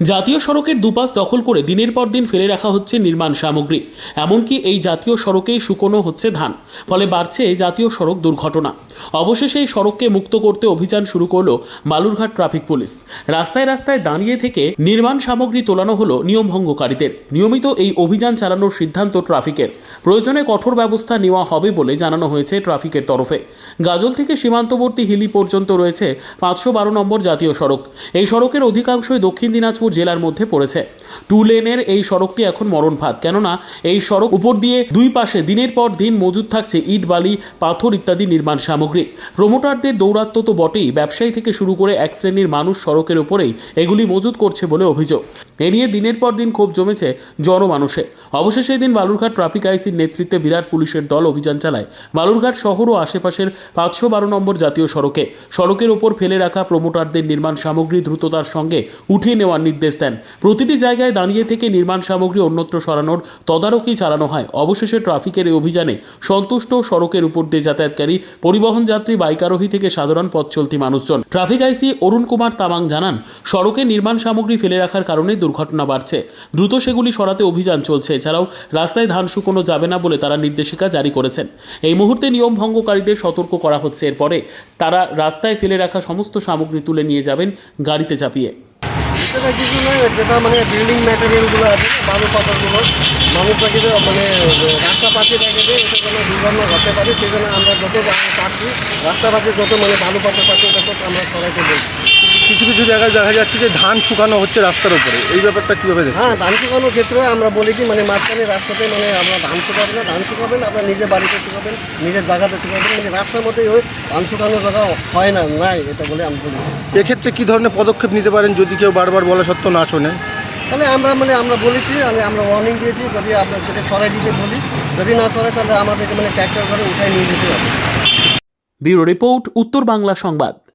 জাতীয় সড়কের দুপাশ দখল করে দিনের পর দিন ফেলে রাখা হচ্ছে নির্মাণ সামগ্রী। এমনকি এই জাতীয় সড়কেই শুকনো হচ্ছে ধান, ফলে বাড়ছে জাতীয় সড়ক দুর্ঘটনা। অবশেষে এই সড়ককে মুক্ত করতে অভিযান শুরু করল বালুরঘাট ট্রাফিক পুলিশ। রাস্তায় রাস্তায় দাঁড়িয়ে থেকে নির্মাণ সামগ্রী তোলানো হলো নিয়মভঙ্গকারীদের। নিয়মিত এই অভিযান চালানোর সিদ্ধান্ত ট্রাফিকের। প্রয়োজনে কঠোর ব্যবস্থা নেওয়া হবে বলে জানানো হয়েছে ট্রাফিকের তরফে। গাজল থেকে সীমান্তবর্তী হিলি পর্যন্ত রয়েছে পাঁচশো বারো নম্বর জাতীয় সড়ক। এই সড়কের অধিকাংশই দক্ষিণ দিনাজপুর জেলার মধ্যে পড়েছে। টু লেনের এই সড়কটি এখন মরণফাত কেননা, এই সড়ক উপর দিয়ে দুই পাশে দিনের পর দিন মজুদ থাকছে ইট, বালি, পাথর ইত্যাদি নির্মাণ সামগ্রী। প্রমোটারদের দৌরাত্ম্য তো বটেই। ব্যবসায়ী থেকে শুরু করে এক শ্রেণির মানুষ সড়কের উপরেই এগুলি মজুদ করছে বলে অভিযোগ। এ নিয়ে দিনের পর দিন ক্ষোভ জমেছে জনমানুষে। অবশেষে এদিন বালুরঘাট ট্রাফিক আইসির নেতৃত্বে বিরাট পুলিশের দল অভিযান চালায়। বালুরঘাট শহর ও আশেপাশের পাঁচশো বারো নম্বর জাতীয় সড়কে। সড়কের ওপর ফেলে রাখা প্রমোটারদের নির্মাণ সামগ্রী দ্রুততার সঙ্গে উঠিয়ে নেওয়ার নির্দেশ দেন। প্রতিটি জায়গায় দাঁড়িয়ে থেকে নির্মাণ সামগ্রী অন্যত্র সরানোর তদারকি চালানো হয়। অবশেষে ট্রাফিকের এই অভিযানে সন্তুষ্ট সড়কের উপর দিয়ে যাতায়াতকারী, পরিবহন যাত্রী, বাইক আরোহী থেকে সাধারণ পথ চলতি মানুষজন। ট্রাফিক আইসি অরুণ কুমার তামাং জানান, সড়কে নির্মাণ সামগ্রী ফেলে রাখার কারণে দুর্ঘটনা বাড়ছে। দ্রুত সেগুলি সরাতে অভিযান চলছে। এছাড়াও রাস্তায় ধান শুকোনো যাবে না বলে তারা নির্দেশিকা জারি করেছেন। এই মুহূর্তে নিয়ম ভঙ্গকারীদের সতর্ক করা হচ্ছে। এরপরে তারা রাস্তায় ফেলে রাখা সমস্ত সামগ্রী তুলে নিয়ে যাবেন গাড়িতে চাপিয়ে। সেটা কিছু নয়, যেটা মানে বিল্ডিং ম্যাটেরিয়ালগুলো আছে, বালু পাথরগুলো মানুষরা যে মানে রাস্তা পাশে রেখে দেয় এতে কোনো দুর্ঘটনা ঘটতে পারে, সেই জন্য আমরা যত পাচ্ছি রাস্তা পাশে যত মানে বালু পাথর পাচ্ছি, ওটা সব আমরা সবাইকে বলছি। কিছু কিছু জায়গায় দেখা যাচ্ছে যে ধান শুকানো হচ্ছে রাস্তার উপরে। এই ব্যাপারটা কীভাবে হ্যাঁ ধান শুকানোর ক্ষেত্রে আমরা বলি কি মানে মাঝখানে রাস্তাতে মানে আমরা ধান শুকাবেন না ধান শুকাবেন আপনার নিজের বাড়িতে শুকাবেন নিজের জায়গাতে শুকাবেন মানে রাস্তার মধ্যেই ওই ধান শুকানোর জায়গা হয় না নাই এটা বলে আমি বলেছি এক্ষেত্রে কী ধরনের পদক্ষেপ নিতে পারেন যদি কেউ বারবার বলা সত্ত্বেও না শোনে? তাহলে আমরা মানে আমরা বলেছি মানে আমরা ওয়ার্নিং দিয়েছি যদি আপনার যদি সরাই দিতে বলি যদি না সরাই তাহলে আমাদেরকে মানে ট্র্যাক্টর করে উঠাই নিয়ে যেতে হবে। ব্যুরো রিপোর্ট উত্তর বাংলা সংবাদ।